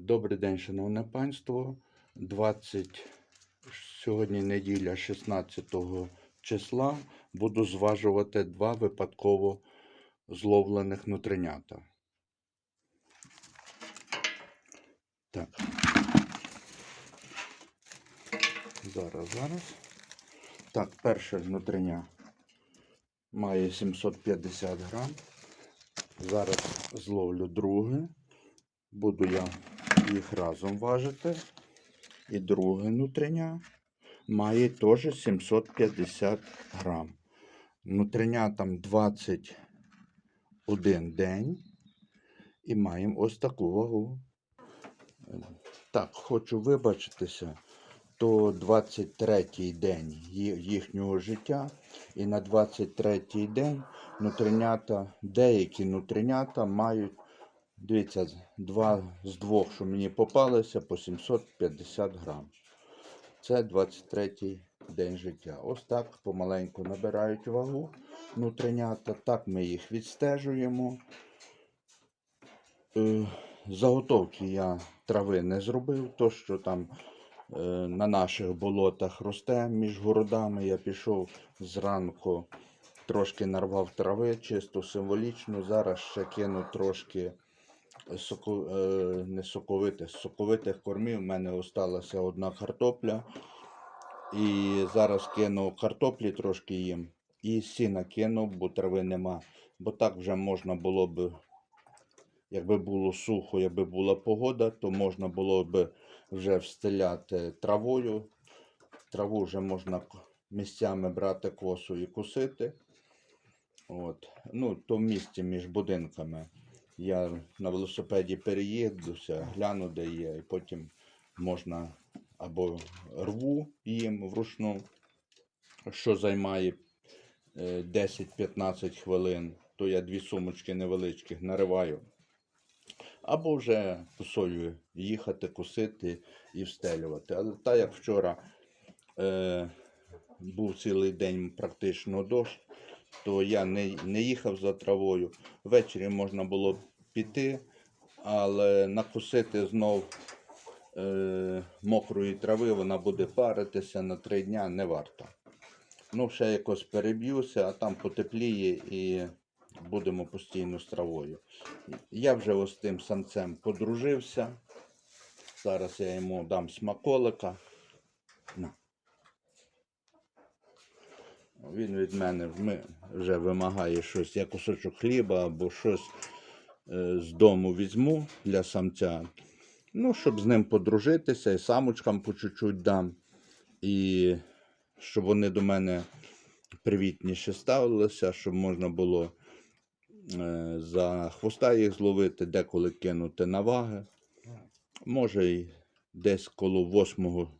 Добрий день, шановне панство. 20... Сьогодні неділя 16 числа. Буду зважувати два випадково зловлених нутринята. Так. Зараз, зараз. Так, перше нутриня має 750 грам. Зараз зловлю друге. Буду я їх разом важити. І друге нутриня має теж 750 грам. Нутриня там 21 день. І маємо ось таку вагу. Так, хочу вибачитися. То 23-й день їхнього життя. І на 23-й день нутринята, деякі нутринята мають Дивіться, два з двох, що мені попалися, по 750 грам. Це 23-й день життя. Ось так помаленьку набирають вагу внутрінята. Так ми їх відстежуємо. Е, Заготовки я трави не зробив, то що там е, на наших болотах росте між городами. Я пішов зранку, трошки нарвав трави, чисто символічно. Зараз ще кину трошки соко, е, не соковитих, соковитих кормів. У мене осталася одна картопля. І зараз кину картоплі трошки їм. І сіна кину, бо трави нема. Бо так вже можна було б, якби було сухо, якби була погода, то можна було б вже встеляти травою. Траву вже можна місцями брати косу і косити. От. Ну, то в місті між будинками. Я на велосипеді переїдуся, гляну, де є, і потім можна або рву їм вручну, що займає е, 10-15 хвилин, то я дві сумочки невеличких нариваю. Або вже косою їхати, косити і встелювати. Але так як вчора е, був цілий день практично дощ, то я не, не їхав за травою. Ввечері можна було піти, але накусити знов е, мокрої трави, вона буде паритися на три дня, не варто. Ну, ще якось переб'юся, а там потепліє і будемо постійно з травою. Я вже ось тим самцем подружився. Зараз я йому дам смаколика. На. Він від мене вже вимагає щось, я кусочок хліба або щось з дому візьму для самця. Ну, щоб з ним подружитися, і самочкам по чуть-чуть дам. І щоб вони до мене привітніше ставилися, щоб можна було е, за хвоста їх зловити, деколи кинути на ваги. Може, й десь коло восьмого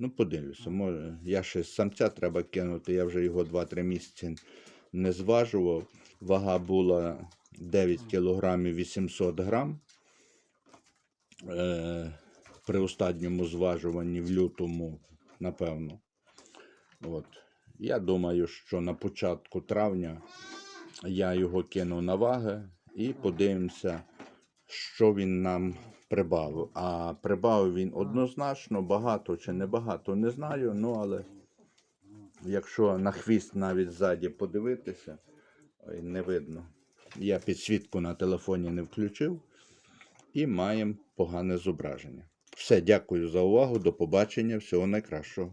Ну, подивлюся, може, я ще самця треба кинути, я вже його 2-3 місяці не зважував. Вага була 9 кг 800 грам. Е, при останньому зважуванні в лютому, напевно. От. Я думаю, що на початку травня я його кину на ваги і подивимося, що він нам прибавив. А прибавив він однозначно, багато чи не багато, не знаю. Ну, але якщо на хвіст навіть ззаді подивитися, ой, не видно. Я підсвітку на телефоні не включив і маємо погане зображення. Все, дякую за увагу. До побачення. Всього найкращого.